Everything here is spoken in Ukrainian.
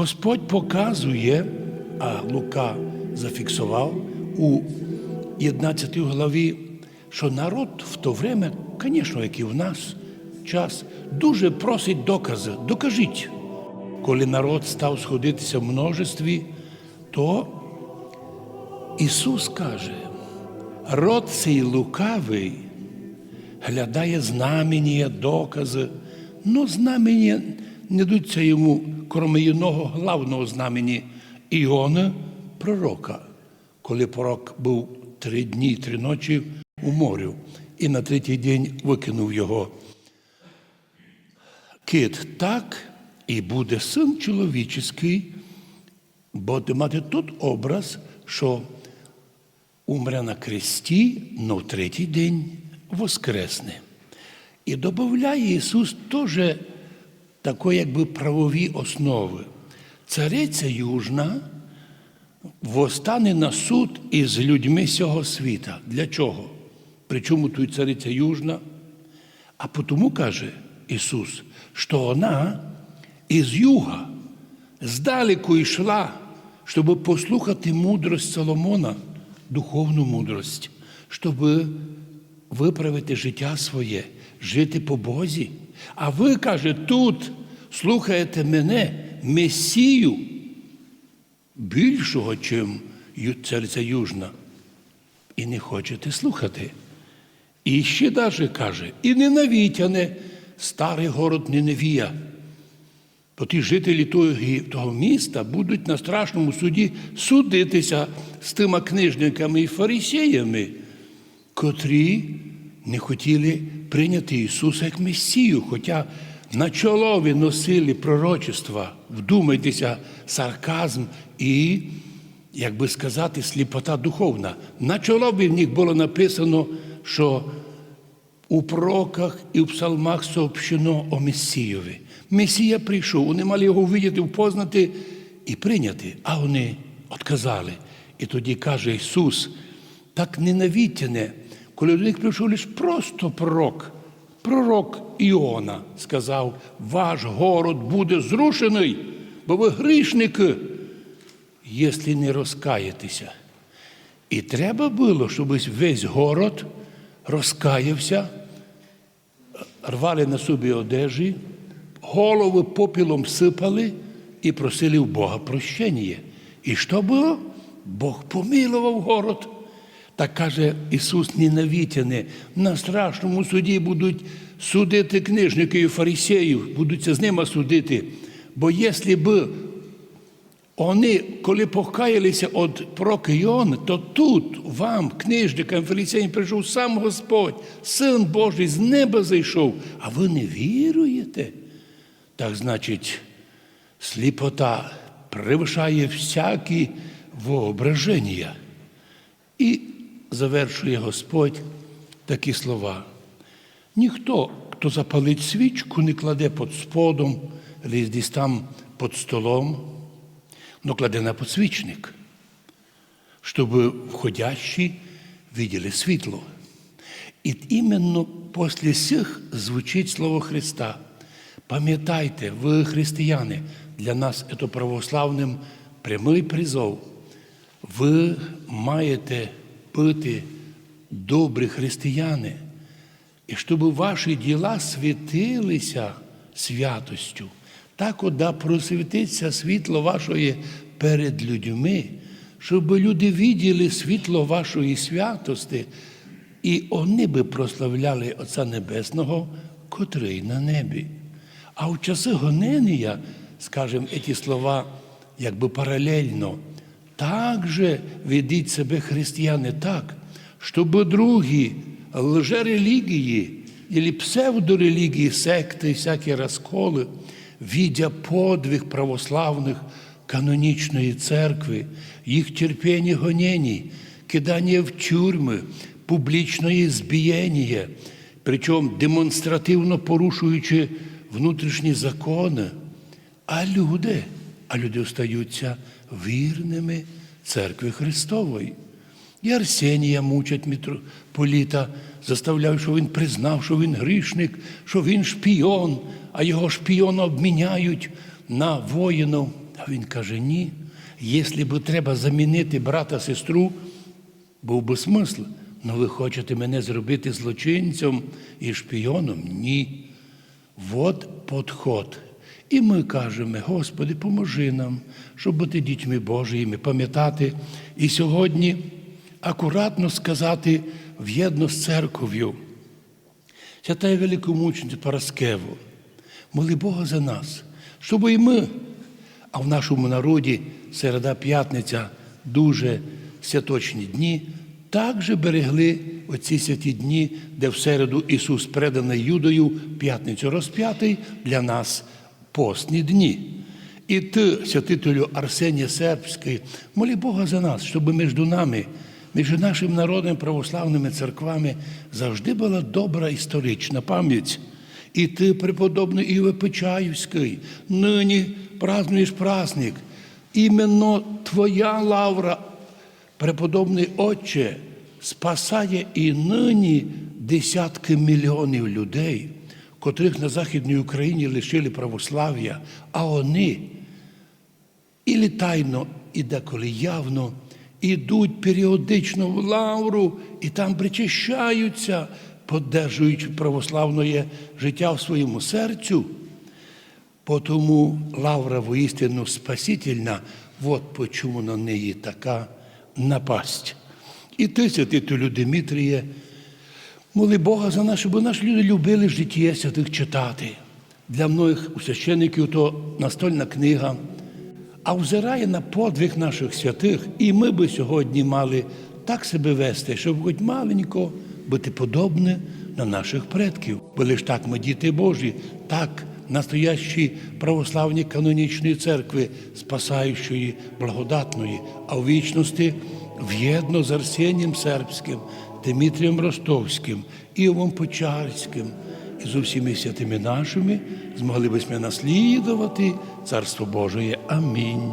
Господь показує, а Лука зафіксував у 11 главі, що народ в то время, звісно, як і в нас час, дуже просить докази. Докажіть. Коли народ став сходитися в множестві, то Ісус каже, род цей лукавий глядає знамення, докази, но знамення не даються йому, крім одного главного знамені Іона, пророка, коли пророк був три дні, три ночі у морю, і на третій день викинув його. Кит так і буде син чоловічий, буде мати тут образ, що умре на кресті, но в третій день воскресне. І додає Ісус теж такої якби правові основи. Цариця Южна востане на суд із людьми цього світа. Для чого? Причому тут цариця Южна? А тому каже Ісус, що вона із юга здалеку йшла, щоб послухати мудрость Соломона, духовну мудрость, щоб виправити життя своє, жити по Бозі. А ви, каже, тут слухаєте мене, Месію, більшого, чим цариця Южна, і не хочете слухати. І ще даже каже, і ненавітяне старий город Ниневія. То ті жителі того міста будуть на страшному суді судитися з тими книжниками і фарисеями, котрі не хотіли прийняти Ісуса як Месію, хоча на чолові носили пророчества, вдумайтеся, сарказм і, як би сказати, сліпота духовна. На чолові в них було написано, що у пророках і в псалмах сообщено о Месієві. Месія прийшов, вони мали його увидіти, впознати і прийняти, а вони відказали. І тоді каже Ісус, так ненавітяне, коли до них прийшов лише просто пророк, пророк Іона сказав, ваш город буде зрушений, бо ви грішники, якщо не розкаєтеся. І треба було, щоб весь город розкаявся, рвали на собі одежі, голови попілом сипали і просили в Бога прощення. І що було? Бог помилував город. Так каже Ісус ненавітяне, на страшному суді будуть судити книжники і фарисеїв, будуть з ними судити. Бо якщо б вони, коли покаялися від пророка Іона, то тут вам, книжникам, фарисеям, прийшов сам Господь, Син Божий з неба зайшов, а ви не віруєте. Так значить, сліпота превишає всякі воображення. І завершує Господь такі слова. Ніхто, хто запалить свічку, не кладе під сподом, десь там під столом, но кладе на подсвічник, щоб входящі виділи світло. І іменно після цих звучить слово Христа. Пам'ятайте, ви християни, для нас це православним прямий призов. Ви маєте бути добрі християни, і щоб ваші діла світилися святостю. Так от да просвітиться світло вашої перед людьми, щоб люди виділи світло вашої святості, і вони би прославляли Отця Небесного, котрий на небі. А в часи гонення, скажімо, ці слова якби паралельно, также ведіть себе християни так, щоб другі лжерелігії или псевдорелігії, секти, всякі розколи, видя подвиг православних канонічної церкви, їх терпіння гонений, кидання в тюрми, публічне збієння, причому демонстративно порушуючи внутрішні закони, а люди, а люди остаються вірними церкви Христової. І Арсенія мучать митрополіта, заставляють, що він признав, що він грішник, що він шпіон, а його шпіона обміняють на воїнів А він каже: ні. Якщо б треба замінити брата сестру, був би смисл. Ну ви хочете мене зробити злочинцем і шпіоном? Ні. От подход. І ми кажемо, Господи, поможи нам, щоб бути дітьми Божіми, пам'ятати і сьогодні акуратно сказати в'єдно з церков'ю. Святая великомучениця Параскеву, моли Бога за нас, щоб і ми, а в нашому народі середа п'ятниця дуже святочні дні, також берегли оці святі дні, де в середу Ісус преданий Юдою, п'ятницю розп'ятий для нас постні дні. І ти, святителю Арсенія Сербський, молі Бога за нас, щоб між нами, між нашим народом, православними церквами завжди була добра історична пам'ять. І ти, преподобний Іве Печаївський, нині празднуєш праздник. Іменно твоя лавра, преподобний Отче, спасає і нині десятки мільйонів людей, котрих на Західній Україні лишили православ'я, а вони і тайно, і деколи явно ідуть періодично в лавру і там причащаються, поддержуючи православне життя в своєму серцю. Потому лавра воістину спасительна, от почому на неї така напасть. І ти, святителю Димитріє, моли Бога за нас, щоб наші люди любили життя святих читати. Для многих у священиків то настольна книга, а взирає на подвиг наших святих, і ми би сьогодні мали так себе вести, щоб хоч маленько бути подобне на наших предків. Бо лиш так ми діти Божі, так настоящі православні канонічної церкви, спасаючої, благодатної, а в вічності в'єдно з Арсенієм Сербським, Дмитрієм Ростовським, Івом Почарським і з усіми святими нашими змогли б ми наслідувати Царство Божие. Амінь.